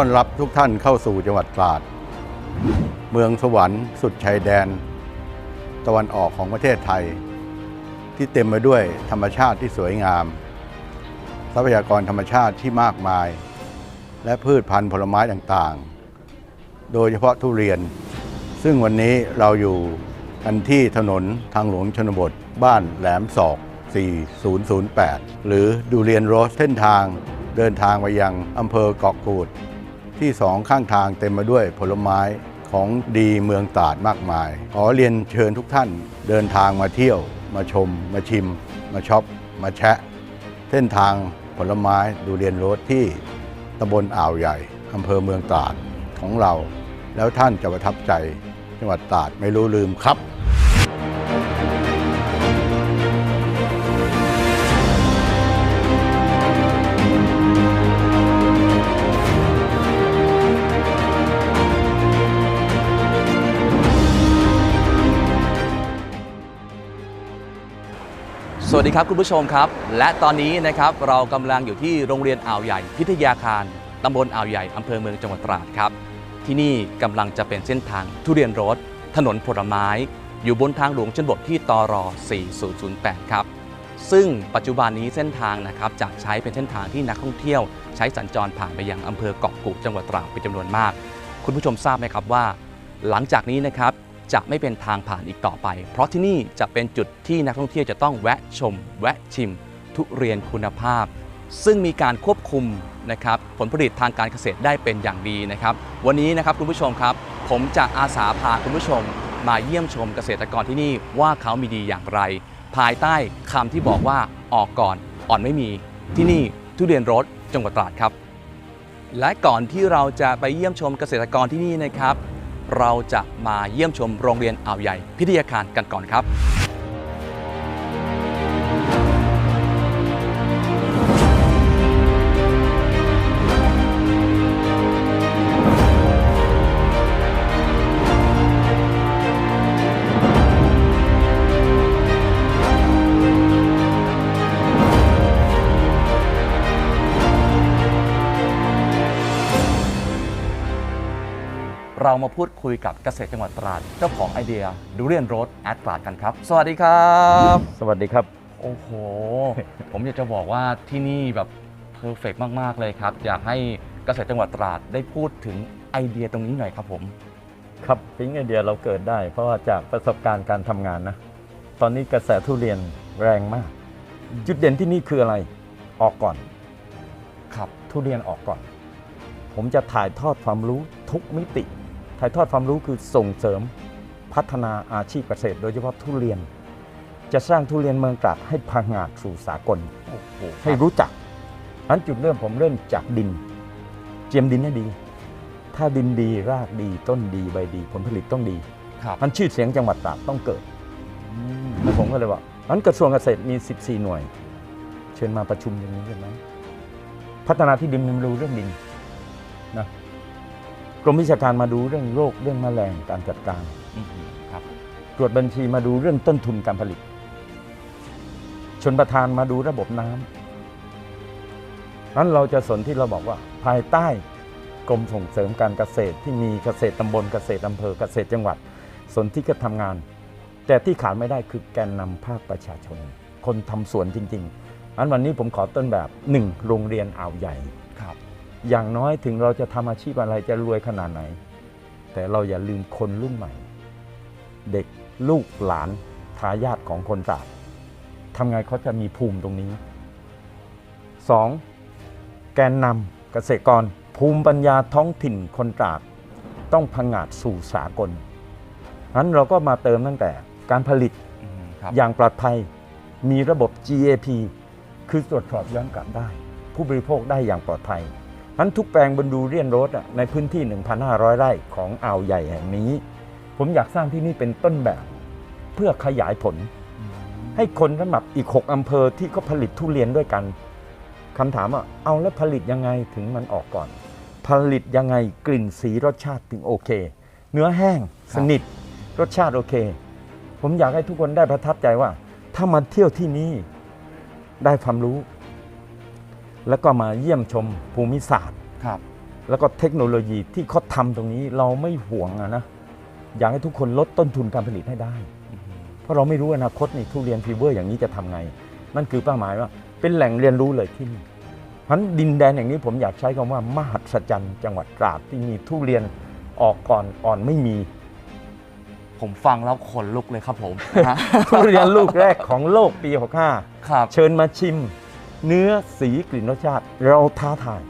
ต้อนรับทุกท่านเข้าสู่จังหวัดตราด เมืองสวรรค์สุดชายแดน ตะวันออกของประเทศไทย ที่เต็มไปด้วยธรรมชาติที่สวยงาม ทรัพยากรธรรมชาติที่มากมาย และพืชพันธุ์ผลไม้ต่างๆ โดยเฉพาะทุเรียน ซึ่งวันนี้เราอยู่กันที่ถนนทางหลวงชนบท บ้านแหลมศอก 4008 หรือดูเรียนโรสเส้นทางเดินทางไปยังอำเภอเกาะกูด ที่สองข้างทางเต็มไปด้วยผลไม้ของดีเมืองตราดมากมาย ขอเรียนเชิญทุกท่านเดินทางมาเที่ยว มาชม มาชิม มาช็อป มาแชะ เส้นทางผลไม้ดูเรียนรสที่ตำบลอ่าวใหญ่อำเภอเมืองตราดของเรา แล้วท่านจะประทับใจจังหวัดตราดไม่รู้ลืมครับ วัสดีครับคุณผู้ชมครับ และตอนนี้นะครับเรากำลังอยู่ที่โรงเรียนอ่าวใหญ่ พิทยาคารตำบลอ่าวใหญ่อำเภอเมืองจังหวัดตราดครับ ที่นี่กำลังจะเป็นเส้นทางทุเรียนรถ ถนนผลไม้ อยู่บนทางหลวงชนบทที่ตร4008 ครับ ซึ่งปัจจุบันนี้เส้นทางนะครับจะใช้เป็นเส้นทางที่นักท่องเที่ยว ใช้สัญจรผ่านไปยังอำเภอเกาะกูดจังหวัดตราดเป็นจำนวนมาก คุณผู้ชมทราบไหมครับว่า หลังจากนี้นะครับ จะไม่เป็นทางผ่านอีกต่อไป เพราะที่นี่จะเป็นจุดที่นักท่องเที่ยวจะต้องแวะชม แวะชิม ทุเรียนคุณภาพ ซึ่งมีการควบคุมนะครับผลผลิตทางการเกษตรได้เป็นอย่างดีนะครับ วันนี้นะครับคุณผู้ชมครับ ผมจะอาสาพาคุณผู้ชม มาเยี่ยมชมเกษตรกรที่นี่ว่าเขามีดีอย่างไร ภายใต้คำที่บอกว่าออกก่อนอ่อนไม่มีที่นี่ทุเรียนรสจังหวัดตราดครับ และก่อนที่เราจะไปเยี่ยมชมเกษตรกรที่นี่นะครับ เราจะมาเยี่ยมชมโรงเรียนอ่าวใหญ่พิทยาคารกันก่อนครับ มาพูดคุยกับเกษตรจังหวัดตราด เจ้าของไอเดียดูเรียนรถแอดตราดกันครับ สวัสดีครับสวัสดีครับ โอ้โห ผมอยากจะบอกว่าที่นี่แบบเพอร์เฟกมาก ๆ เลยครับ อยากให้เกษตรจังหวัดตราดได้พูดถึงไอเดียตรงนี้หน่อยครับผม ครับพิงไอเดียเราเกิดได้ เพราะว่าจากประสบการณ์การทำงานนะ ตอนนี้กระแสทุเรียนแรงมาก จุดเด่นที่นี่คืออะไรออกก่อน ครับทุเรียนออกก่อน ผมจะถ่ายทอดความรู้ทุกมิติ ถ่ายทอดความรู้คือส่งเสริมพัฒนาอาชีพเกษตร โดยเฉพาะทุเรียน จะสร้างทุเรียนเมืองตราดให้พังงาดสู่สากลโอ้โหให้รู้จักอันจุดเริ่มผมเริ่มจากดิน เจียมดินให้ดี ถ้าดินดีรากดีต้นดีใบดี ผลผลิตต้องดีครับมันชื่อเสียงจังหวัดตราดต้องเกิดอืมแล้วผมก็เลยว่าอันกระทรวงเกษตรมี 14 หน่วย เชิญมาประชุมอย่างนี้กันไหมพัฒนาที่ดินมันรู้เรื่องดินนะ กรมวิชาการมาดูเรื่องโรคเรื่องแมลงการจัดการอืมครับตรวจบัญชีมาดูเรื่องต้นทุนการผลิต ชนประธานมาดูระบบน้ำนั้นเราจะสนที่เราบอกว่าภายใต้กรมส่งเสริมการเกษตรที่มีเกษตรตำบลเกษตรอำเภอเกษตรจังหวัด สนที่ก็ทำงาน แต่ที่ขาดไม่ได้คือแกนนำภาคประชาชน คนทำสวนจริง ๆ อันวันนี้ผมขอต้นแบบหนึ่งโรงเรียนอ่าวใหญ่ครับ อย่างน้อยถึงเราจะทำอาชีพอะไรจะรวยขนาดไหน แต่เราอย่าลืมคนรุ่นใหม่ เด็กลูกหลานทายาทของคนตราดทำไงเขาจะมีภูมิตรงนี้ 2. แกนนำเกษตรกร ภูมิปัญญาท้องถิ่นคนตราดต้องพังงาดสู่สากลนั้นเราก็มาเติมตั้งแต่การผลิตอืมครับอย่างปลอดภัยมีระบบ GAP คือตรวจสอบย้อนกลับได้ ผู้บริโภคได้อย่างปลอดภัย นั้นทุกแปลงบนดูเรียนโรดอะในพื้นที่ 1,500 ไร่ของอ่าวใหญ่แห่งนี้ ผมอยากสร้างที่นี่เป็นต้นแบบ เพื่อขยายผล ให้คนสำหรับอีก 6 อำเภอที่เขาผลิตทุเรียนด้วยกันคำถามว่าเอาแล้วผลิตยังไงถึงมันออกก่อน ผลิตยังไงกลิ่นสีรสชาติถึงโอเค เนื้อแห้งคสรับนิท รสชาติโอเค ผมอยากให้ทุกคนได้ประทับใจว่า ถ้ามาเที่ยวที่นี่ได้ความรู้ แล้วก็มาเยี่ยมชมภูมิศาสตร์ ครับ แล้วก็เทคโนโลยีที่เขาทำตรงนี้เราไม่ห่วงอะนะอยากให้ทุกคนลดต้นทุนการผลิตให้ได้ เพราะเราไม่รู้อนาคตนี่ทุเรียนฟีเวอร์อย่างนี้จะทำไง นั่นคือเป้าหมายว่าเป็นแหล่งเรียนรู้เลยที่นี่เพราะฉะนั้นดินแดนอย่างนี้ผมอยากใช้คำว่ามหัศจรรย์จังหวัดตราดที่มีทุเรียนออกก่อนอ่อนไม่มี ผมฟังแล้วขนลุกเลยครับผมฮะทุเรียนลูกแรกของโลกปีครับ65เชิญมาชิม เนื้อสีกลิ่นรสชาติ เราท้าทาย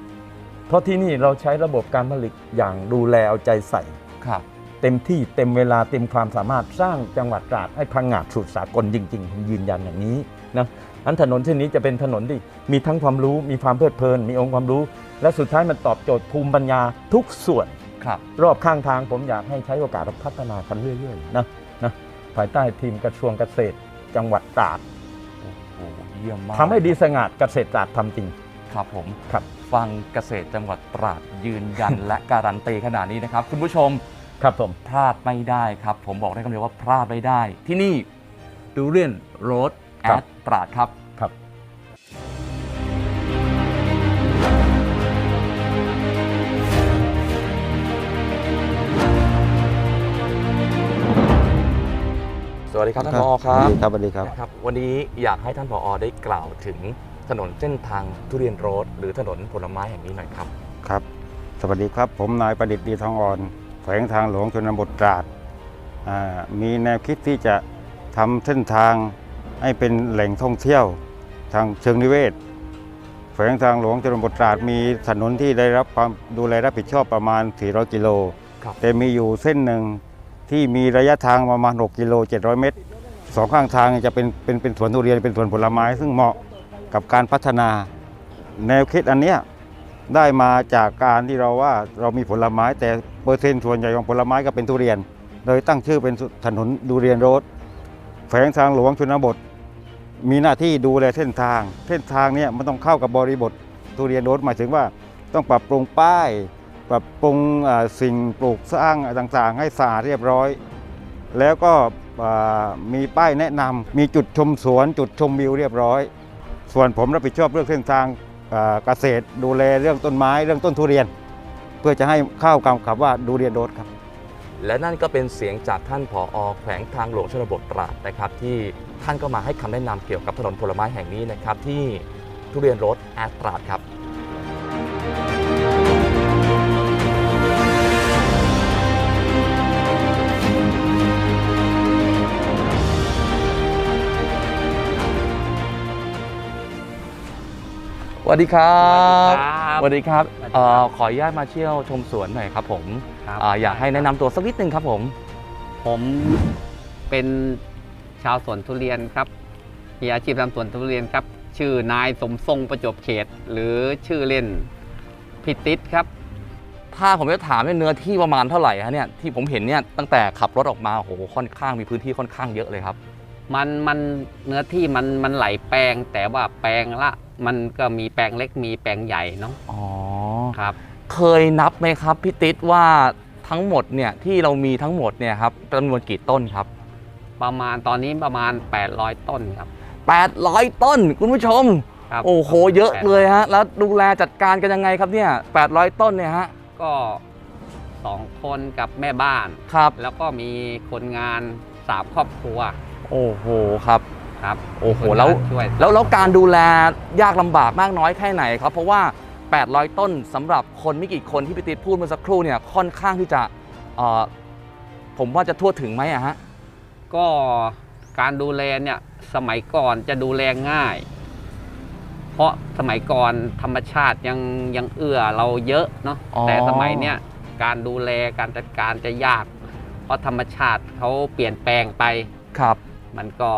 เพราะที่นี่เราใช้ระบบการผลิตอย่างดูแลเอาใจใส่ครับเต็มที่เต็มเวลาเต็มความสามารถสร้างจังหวัดตราดให้พังงาดสุดสากลจริงๆผมยืนยันอย่างนี้นะอันถนนเส้นนี้จะเป็นถนนที่มีทั้งความรู้มีความเพลิดเพลิน มีองค์ความรู้ และสุดท้ายมันตอบโจทย์ภูมิปัญญาทุกส่วนครับรอบข้างทางผมอยากให้ใช้โอกาสพัฒนากันเรื่อยๆนะนะภายใต้ทีมกระทรวงเกษตร จังหวัดตราดโอ้โห เยี่ยมมากทำให้ดีสง่าดเกษตรตราดทำจริง ครับผมครับฟังเกษตรจังหวัดตราดยืนยัน และการันตีขนาดนี้นะครับ คุณผู้ชมครับผมพลาดไม่ได้ครับ ผมบอกได้คำเดียวว่าพลาดไม่ได้ ที่นี่ดูเรียนโรดแอครับดตราดครับ สวัสดีครับท่านผอครับครับสวัสดีครับนะครับ วันนี้อยากให้ท่านผอได้กล่าวถึงถนนเส้นทางทุเรียนโรดหรือถนนผลไม้แห่งนี้หน่อยครับ ครับ สวัสดีครับผมนายประดิษฐ์ดีทองอ่อนแขวงทางหลวงชนบทตราดอ่ามีแนวคิดที่จะทำเส้นทางให้เป็นแหล่งท่องเที่ยวทางเชิงนิเวศแขวงทางหลวงชนบทตราดมีถนนที่ได้รับความดูแลรับผิดชอบประมาณ 400 กิโลครับแต่มีอยู่เส้นหนึ่ง ที่มีระยะทางประมาณ 6 กิโล 700 เมตรสองข้างทางจะเป็นเป็นเป็นสวนทุเรียนเป็นสวนผลไม้ ซึ่งเหมาะกับการพัฒนา แนวคิดอันเนี้ยได้มาจากการที่เราว่าเรามีผลไม้ แต่เปอร์เซ็นต์ส่วนใหญ่ของผลไม้ก็เป็นทุเรียน โดยตั้งชื่อเป็นถนนดูเรียนโรดแฝงทางหลวงชนบท มีหน้าที่ดูแลเส้นทาง เส้นทางเนี้ยมันต้องเข้ากับบริบททุเรียนโรดหมายถึงว่าต้องปรับปรุงป้าย ปรับปรุงสิ่งปลูกสร้างต่างๆ ให้สะอาดเรียบร้อย แล้วก็มีป้ายแนะนำมีจุดชมสวนจุดชมวิวเรียบร้อย ส่วนผมรับผิดชอบเรื่องเส้นทางเกษตร ดูแลเรื่องต้นไม้เรื่องต้นทุเรียน เพื่อจะให้เข้ากับคำว่าดูเรียนโดดครับ และนั่นก็เป็นเสียงจากท่านผอแขวงทางหลวงชนบทตราดนะครับที่ท่านก็มาให้คำแนะนำเกี่ยวกับถนนผลไม้แห่งนี้นะครับที่ทุเรียนรดแอตราดครับ วัสดีครับสวัสดีครับเอ่อขออนุญาตมาเที่ยวชมสวนหน่อยครับผมครับอ่าอยากให้แนะนำตัวสักนิดนึงครับผม ผมเป็นชาวสวนทุเรียนครับมีอาชีพทำสวนทุเรียนครับ ชื่อนายสมทรงประจวบเขต หรือชื่อเล่นพิติศครับ ถ้าผมจะถามเนี่ยเนื้อที่ประมาณเท่าไหร่ฮะเนี่ยที่ผมเห็นเนี่ยตั้งแต่ขับรถออกมาโอ้โหค่อนข้างมีพื้นที่ค่อนข้างเยอะเลยครับ มันมันเนื้อที่มันมันไหลายแปลง แต่ว่าแปลงละ มันก็มีแปลงเล็กมีแปลงใหญ่เนาะอ๋อครับ เคยนับไหมครับพี่ติ๊ดว่าทั้งหมดเนี่ยที่เรามีทั้งหมดเนี่ยครับจำนวนกี่ต้นครับ ประมาณตอนนี้ประมาณ 800 ต้นครับ 800 ต้นคุณผู้ชมครับโอ้โหเยอะเลยฮะแล้วดูแลจัดการกันยังไงครับเนี่ย 800 ต้นเนี่ยฮะก็สองคนกับแม่บ้านครับ แล้วก็มีคนงานสามครอบครัว โอ้โหครับครับโอ้โหคนงานแล้วช่วยแล้วแล้วการดูแลยากลำบากมากน้อยแค่ไหนครับ เพราะว่า 800 ต้นสำหรับคนไม่กี่คนที่พี่ติ๊ดพูดเมื่อสักครู่เนี่ยค่อนข้างที่จะเอ่อผมว่าจะทั่วถึงไหมอะฮะก็การดูแลเนี่ยสมัยก่อนจะดูแลง่าย เพราะสมัยก่อนธรรมชาติยังยังเอื้อเราเยอะเนาะอ๋อแต่สมัยเนี้ยการดูแลการจัดการจะยาก เพราะธรรมชาติเขาเปลี่ยนแปลงไปครับ มันก็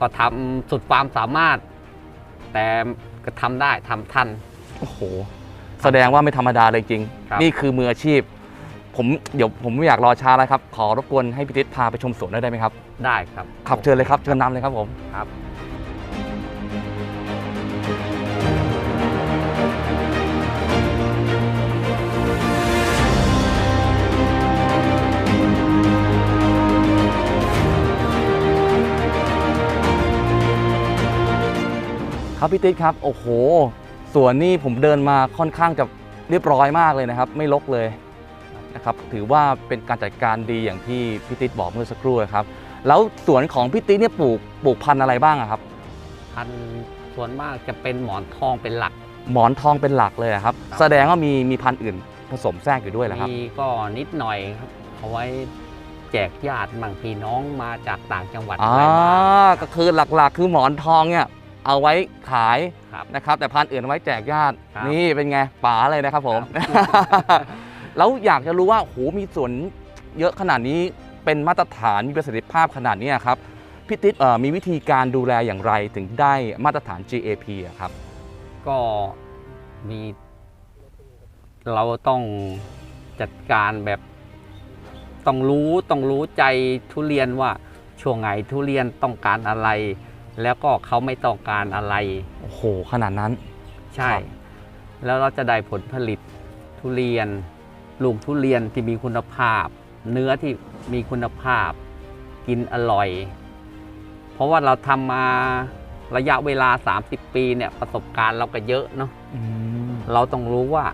ก็ทำสุดความสามารถ แต่ก็ทำได้ทำทัน โอ้โห แสดงว่าไม่ธรรมดาเลยจริง ครับ นี่คือมืออาชีพ ผมเดี๋ยวผมไม่อยากรอช้าแล้วครับ ขอรบกวนให้พี่ติ๊ดพาไปชมสวนได้ไหมครับ ได้ครับ ขับเชิญเลยครับ เชิญนำเลยครับผม ครับ ครับพี่ติ๊ดครับ โอ้โหสวนนี่ผมเดินมาค่อนข้างจะเรียบร้อยมากเลยนะครับ ไม่รกเลยนะครับถือว่าเป็นการจัดการดีอย่างที่พี่ติ๊ดบอกเมื่อสักครู่ครับ แล้วสวนของพี่ติ๊ดเนี่ยปลูกปลูกพันธุ์อะไรบ้างอะครับ พันธุ์ส่วนมากจะเป็นหมอนทองเป็นหลัก หมอนทองเป็นหลักเลยอะครับครับ แสดงว่ามีมีพันธุ์อื่นผสมแทรกอยู่ด้วยเหรอครับมีก็นิดหน่อยครับเอาไว้แจกญาติบางพี่น้องมาจากต่างจังหวัดอ่าอะไรมาก็คือหลักๆ คือหมอนทองเนี่ย เอาไว้ขายครับนะครับ แต่พันธุ์อื่นเอาไว้แจกญาติครับ นี่เป็นไงป๋าเลยนะครับผมครับแล้วอยากจะรู้ว่าโหมีสวนเยอะขนาดนี้เป็นมาตรฐานมีประสิทธิภาพขนาดนี้ครับพี่ติ๊ดเอ่อมีวิธีการดูแลอย่างไรถึงได้มาตรฐาน GAP อะครับ ก็มี เราต้องจัดการแบบ ต้องรู้ต้องรู้ใจทุเรียนว่าช่วงไหนทุเรียนต้องการอะไร แล้วก็เขาไม่ต้องการอะไร โอ้โห ขนาดนั้น ใช่ ครับ แล้วเราจะได้ผลผลิตทุเรียน ลูกทุเรียนที่มีคุณภาพ เนื้อที่มีคุณภาพ กินอร่อย เพราะว่าเราทำมาระยะเวลา 30 ปีเนี่ยประสบการณ์เราก็เยอะเนาะ อืมเราต้องรู้ว่า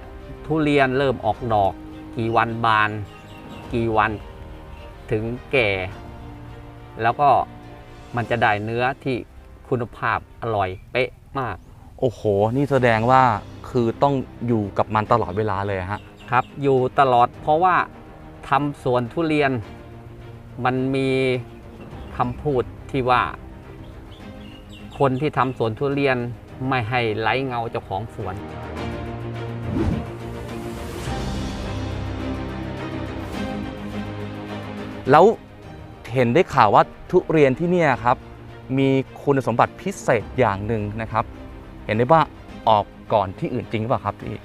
ทุเรียนเริ่มออกดอก กี่วันบาน กี่วันถึงแก่ แล้วก็ มันจะได้เนื้อที่คุณภาพอร่อยเป๊ะมาก โอ้โห นี่แสดงว่าคือต้องอยู่กับมันตลอดเวลาเลยฮะ ครับ อยู่ตลอดเพราะว่าทำสวนทุเรียน มันมีคำพูดที่ว่า คนที่ทำสวนทุเรียนไม่ให้ไร้เงาเจ้าของสวนแล้ว เห็นได้ข่าวว่าทุเรียนที่เนี่ยครับ มีคุณสมบัติพิเศษอย่างหนึ่งนะครับ เห็นได้ว่าออกก่อนที่อื่นจริงหรือเปล่าครับพี่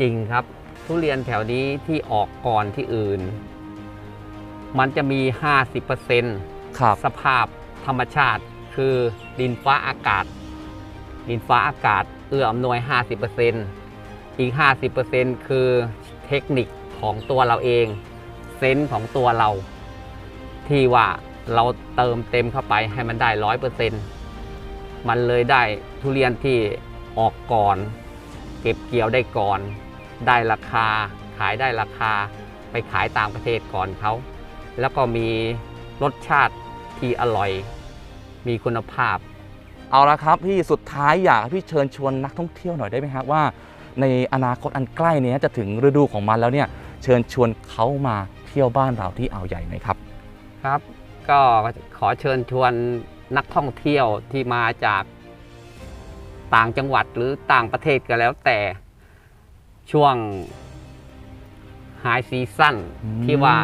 จริงครับ ทุเรียนแถวนี้ที่ออกก่อนที่อื่น มันจะมี 50%ครับสภาพธรรมชาติคือดินฟ้าอากาศ ดินฟ้าอากาศเอื้ออำนวย 50%อีก 50%คือเทคนิคของตัวเราเอง เซนส์ของตัวเรา ที่ว่าเราเติมเต็มเข้าไปให้มันได้ร้อยเปอร์เซ็นต์มันเลยได้ทุเรียนที่ออกก่อน เก็บเกี่ยวได้ก่อน ได้ราคา ขายได้ราคา ไปขายต่างประเทศก่อนเขา แล้วก็มีรสชาติที่อร่อย มีคุณภาพ เอาละครับพี่สุดท้ายอยากให้พี่เชิญชวนนักท่องเที่ยวหน่อยได้ไหมครับว่า ในอนาคตอันใกล้เนี้จะถึงฤดูของมันแล้วเนี่ยเชิญชวนเขามาเที่ยวบ้านเราที่อ่าวใหญ่หน่อยครับ ครับ ก็ขอเชิญชวนนักท่องเที่ยวที่มาจากต่างจังหวัดหรือต่างประเทศก็แล้วแต่ช่วงไฮซีซั่นอืมที่ว่า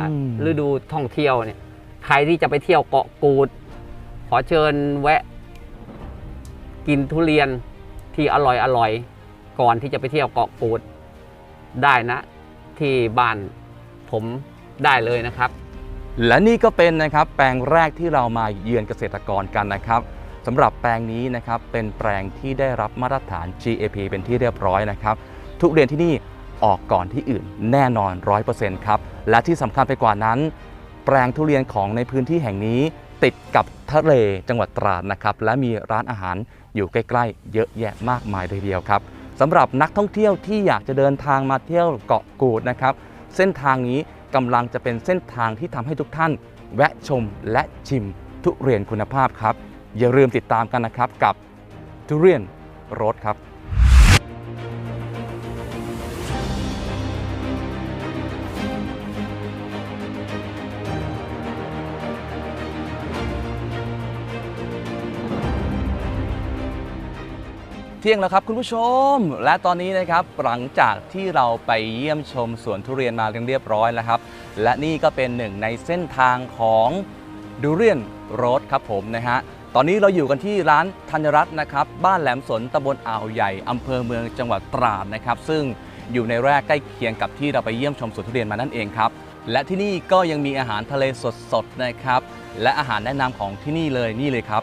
ฤดูท่องเที่ยวเนี่ย ใครที่จะไปเที่ยวเกาะกูด ขอเชิญแวะ กินทุเรียนที่อร่อยอร่อยก่อนที่จะไปเที่ยวเกาะกูด ได้นะ ที่บ้านผมได้เลยนะครับ และนี่ก็เป็นนะครับแปลงแรกที่เรามาเยือนเกษตรกรกันนะครับสำหรับแปลงนี้นะครับเป็นแปลงที่ได้รับมาตรฐาน GAP เป็นที่เรียบร้อยนะครับ ทุเรียนที่นี่ออกก่อนที่อื่นแน่นอน 100%ครับ และที่สำคัญไปกว่านั้น แปลงทุเรียนของในพื้นที่แห่งนี้ ติดกับทะเลจังหวัดตราดนะครับ และมีร้านอาหารอยู่ใกล้ๆ เยอะแยะมากมายเลยเดียวครับสำหรับนักท่องเที่ยวที่อยากจะเดินทางมาเที่ยวเกาะกูดนะครับ เส้นทางนี้ กำลังจะเป็นเส้นทางที่ทำให้ทุกท่าน แวะชมและชิมทุเรียนคุณภาพครับ อย่าลืมติดตามกันนะครับกับทุเรียนรสครับ เที่ยงแล้วครับคุณผู้ชม และตอนนี้นะครับหลังจากที่เราไปเยี่ยมชมสวนทุเรียนมาเรียบร้อยแล้วครับ และนี่ก็เป็นหนึ่งในเส้นทางของดูเรียนโรดครับผมนะฮะตอนนี้เราอยู่กันที่ร้านธัญรัตน์นะครับ บ้านแหลมสนตำบลอ่าวใหญ่อำเภอเมืองจังหวัดตราดนะครับ ซึ่งอยู่ในแรกใกล้เคียงกับที่เราไปเยี่ยมชมสวนทุเรียนมานั่นเองครับ และที่นี่ก็ยังมีอาหารทะเลสดๆนะครับ และอาหารแนะนำของที่นี่เลยนี่เลยครับ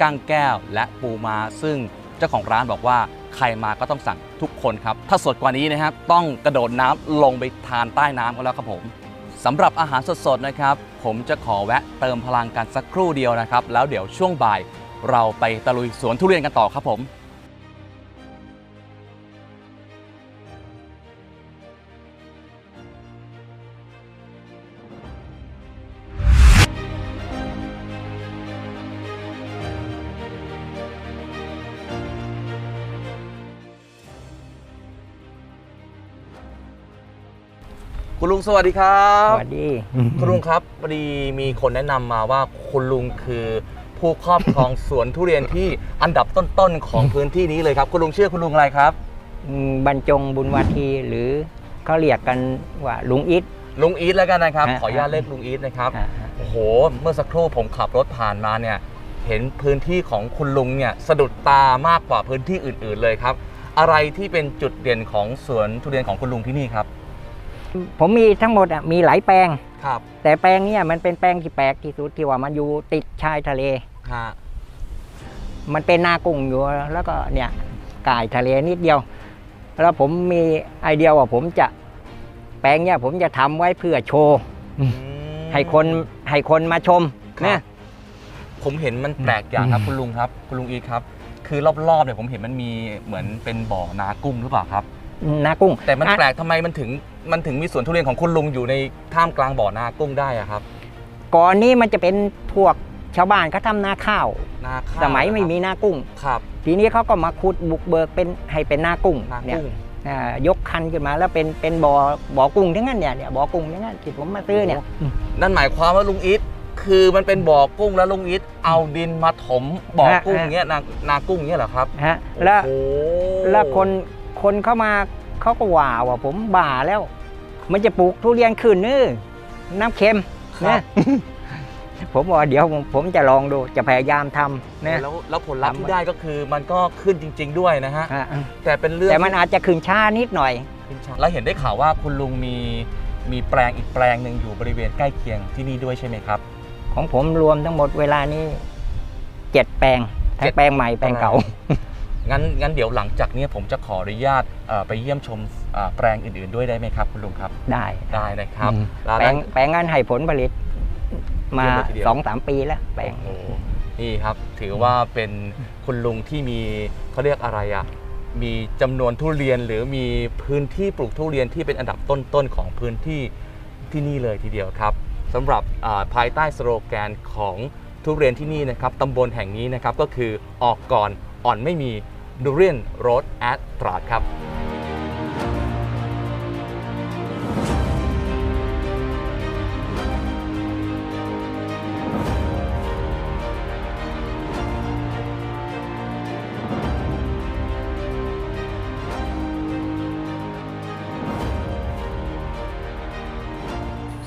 กั้งแก้วและปูมาซึ่ง เจ้าของร้านบอกว่าใครมาก็ต้องสั่งทุกคนครับ ถ้าสดกว่านี้นะครับต้องกระโดดน้ำลงไปทานใต้น้ำกันแล้วครับผมสำหรับอาหารสดๆนะครับ ผมจะขอแวะเติมพลังกันสักครู่เดียวนะครับ แล้วเดี๋ยวช่วงบ่าย เราไปตะลุยสวนทุเรียนกันต่อครับผม สวัสดีครับ สวัสดี คุณลุงครับพอดีมีคนแนะนำมาว่าคุณลุงคือผู้ครอบครองสวนทุเรียนที่อันดับต้นๆของพื้นที่นี้เลยครับ คุณลุงชื่อคุณลุงอะไรครับอืมบรรจงบุญวาทีหรือเขาเรียกกันว่าลุงอิทลุงอีทแล้วกันนะครับฮะขออนุญาตเรียกลุงอีทนะครับอ่าโอ้โห เมื่อสักครู่ผมขับรถผ่านมาเนี่ย เห็นพื้นที่ของคุณลุงเนี่ยสะดุดตามากกว่าพื้นที่อื่น ๆเลยครับ อะไรที่เป็นจุดเด่นของสวนทุเรียนของคุณลุงที่นี่ครับ ผมมีทั้งหมดอะมีหลายแปลงครับ แต่แปลงเนี้ยมันเป็นแปลงที่แปลกที่สุดที่ว่ามันอยู่ติดชายทะเลฮะมันเป็นนากุ้งอยู่แล้วก็เนี่ยกายทะเลนิดเดียว แล้วผมมีไอเดียว่าผมจะแปลงเนี่ยผมจะทำไว้เพื่อโชว์อืมให้คนให้คนมาชมครับเนี่ยผมเห็นมันแปลกอย่างครับอืมคุณลุงครับ คุณลุงอีทครับ คือรอบๆเนี่ยผมเห็นมันมีเหมือนเป็นบ่อนากุ้งหรือเปล่าครับ นากุ้ง แต่มันอะแปลกทำไมมันถึง มันถึงมีสวนทุเรียนของคุณลุงอยู่ในท่ามกลางบ่อนากุ้งได้อะครับ ก่อนนี้มันจะเป็นพวกชาวบ้านเขาทำนาข้าว นาข้าวสมัยไม่มีนากุ้ง ครับทีนี้เขาก็มาขุดบุกเบิกเป็นให้เป็นนากุ้งนาเนี่ยกุ้งอ่ายกคันขึ้นมาแล้วเป็นเป็นบ่อบ่อกุ้งทั้งนั้นเนี่ยเนี่ยบ่อกุ้งทั้งนั้นที่ผมมาซื้อเนี่ยนั่นหมายความว่าลุงอีทคือมันเป็นบ่อกุ้งแล้วลุงอีทเอาดินมาถมบ่อกุ้งเงี้ยนานากุ้งเงี้ยเหรอครับฮะแล้วโอ้โหแล้วคนคนเข้ามา เขาก็ว่าว่าผมบ่าแล้ว มันจะปลูกทุเรียนขึ้นนื้อน้ำเค็มครันะบผมบอกว่าเดี๋ยวผมผมจะลองดูจะพยายามทำนะแล้วแล้วผลลัพธ์ทำที่ได้ก็คือมันก็ขึ้นจริง ๆ ด้วยนะฮะฮะแต่เป็นเรื่องแต่มันอาจจะขึ้นช้านิดหน่อยแล้วเห็นได้ข่าวว่าคุณลุงมีมีแปลงอีกแปลงหนึ่งอยู่บริเวณใกล้เคียงที่นี่ด้วยใช่ไหมครับ ของผมรวมทั้งหมดเวลานี้เจ็ดแปลงทั้เจ็งดแปลงใหม่แปลงเก่า งั้นงั้นเดี๋ยวหลังจากนี้ผมจะขออนุญาตเอ่อไปเยี่ยมชมเอ่อแปลงอื่น ๆ ด้วยได้ไหมครับ คุณลุงครับ ได้ได้นะครับอืมแล้วแปลงแปลงงานให้ผลผลิตมาเยี่ยมเลยทีเดียวสองสามปีแล้วแปลงโอ้โหนี่ครับถือว่าเป็นคุณลุงที่มีเขาเรียกอะไรอะมีจำนวนทุเรียนหรือมีพื้นที่ปลูกทุเรียนที่เป็นอันดับต้นๆของพื้นที่ที่นี่เลยทีเดียวครับสำหรับอ่าภายใต้สโลแกนของทุเรียนที่นี่นะครับตำบลแห่งนี้นะครับก็คือออกก่อนอ่อนไม่มี ดูเรียนโรดแอดตราดครับ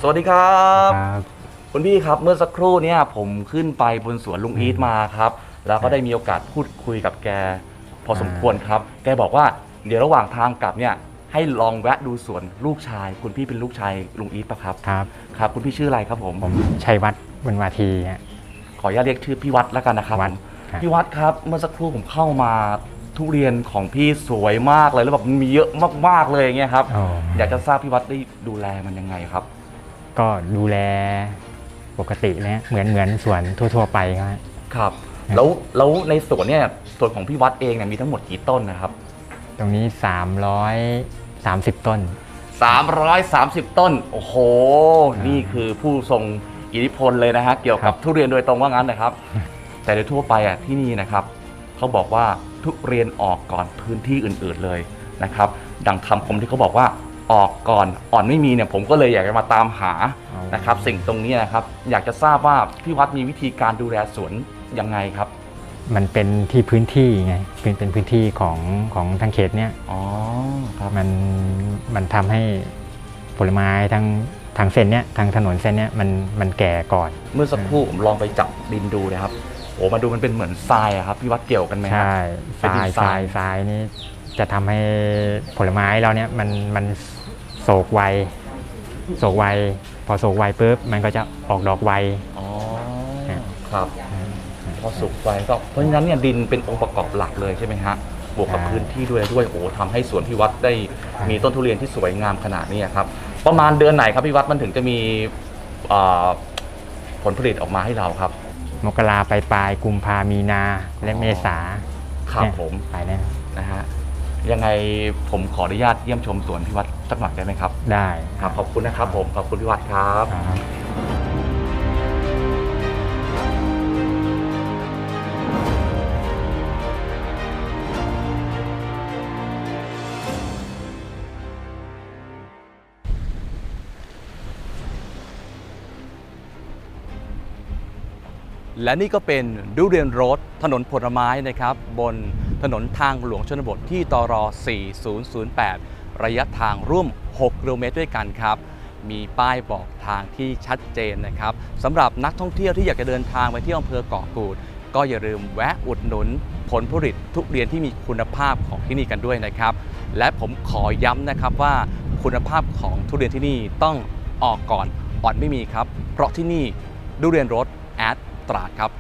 สวัสดีครับคุณพี่ครับเมื่อสักครู่เนี่ยผมขึ้นไปบนสวนลุงอีทมาครับ แล้วก็ได้มีโอกาสพูดคุยกับแก พอสมควรครับ แกบอกว่าเดี๋ยวระหว่างทางกลับเนี่ยให้ลองแวะดูสวนลูกชาย คุณพี่เป็นลูกชายลุงอีทปะครับ ครับ ครับ คุณพี่ชื่ออะไรครับผมผมชัยวัฒน์บุญวาทีฮะ ขออนุญาตเรียกชื่อพี่วัดแล้วกันนะครับวัดผมครับ พี่วัดครับเมื่อสักครู่ผมเข้ามาทุเรียนของพี่สวยมากเลยแล้วแบบมันมีเยอะมากๆเลยอย่างเงี้ยครับ อ๋ออยากจะทราบพี่วัดได้ดูแลมันยังไงครับ ก็ดูแลปกตินะเหมือนเหมือนสวนทั่ว ๆ ไปครับ ครับ แล้วแล้วในสวนเนี่ยส่วนของพี่วัดเองเนี่ยมีทั้งหมดกี่ต้นนะครับ ตรงนี้ 330 ต้น 330 ต้น โอ้โห นี่คือผู้ทรงอิทธิพลเลยนะฮะ เกี่ยวกับครับทุเรียนโดยตรงว่างั้นนะครับ แต่โดยทั่วไปอะที่นี่นะครับเขาบอกว่าทุเรียนออกก่อนพื้นที่อื่น ๆเลยนะครับ ดังคำคมที่เขาบอกว่าออกก่อนอ่อนไม่มีเนี่ยผมก็เลยอยากจะมาตามหาอ๋อนะครับ สิ่งตรงนี้นะครับ อยากจะทราบว่าพี่วัดมีวิธีการดูแลสวน ยังไงครับ มันเป็นที่พื้นที่ไงเป็นเป็นพื้นที่ของของทางเขตเนี้ยอ๋อครับมันมันทำให้ผลไม้ทั้งทางเส้นเนี้ยทางถนนเส้นเนี้ยมันมันแก่ก่อน เมื่อสักครู่ผมลองไปจับดินดูนะครับโอ้มาดูมันเป็นเหมือนทรายอะครับพี่วัดเกี่ยวกันไหมครับ ใช่เป็ทนดิรายนททรารายย ทรายนี่จะทำให้ผลไม้เราเนี่ยมันมันโศกไวโศกไวพอโศกไวปุ๊บมันก็จะออกดอกไว อ๋อครับครับ พอสุกไปก็เพราะฉะนั้นเนี่ยดินเป็นองค์ประกอบหลักเลยใช่ไหมฮะบวกกับใช่พื้นที่ด้วยด้วยโอ้โหทำให้สวนพี่วัดได้มีต้นทุเรียนที่สวยงามขนาดนี้ครับประมาณเดือนไหนครับพี่วัดมันถึงจะมีเอ่อผลผลิตออกมาให้เราครับ มกราไปปลายกุมภามีนาและเมษาครับเนี่ยผมไปแน่นะฮะยังไงผมขออนุญาตเยี่ยมชมสวนพี่วัดสักหน่อยได้ไหมครับ ได้ครับขอบคุณนะครับผมขอบคุณพี่วัดครับ และนี่ก็เป็นดุเรียนรถถนนผลไม้นะครับ บนถนนทางหลวงชนบทที่ตร4008 ระยะทางร่วม 6 กิโลเมตรด้วยกันครับ มีป้ายบอกทางที่ชัดเจนนะครับสำหรับนักท่องเที่ยวที่อยากจะเดินทางไปที่อำเภอเกาะกูด ก็อย่าลืมแวะอุดหนุน ผลผลิตทุเรียนที่มีคุณภาพของที่นี่กันด้วยนะครับ และผมขอย้ำนะครับว่าคุณภาพของทุเรียนที่นี่ต้องออกก่อนอ่อนไม่มีครับ เพราะที่นี่ดุเรียนรสแอด ตราดครับ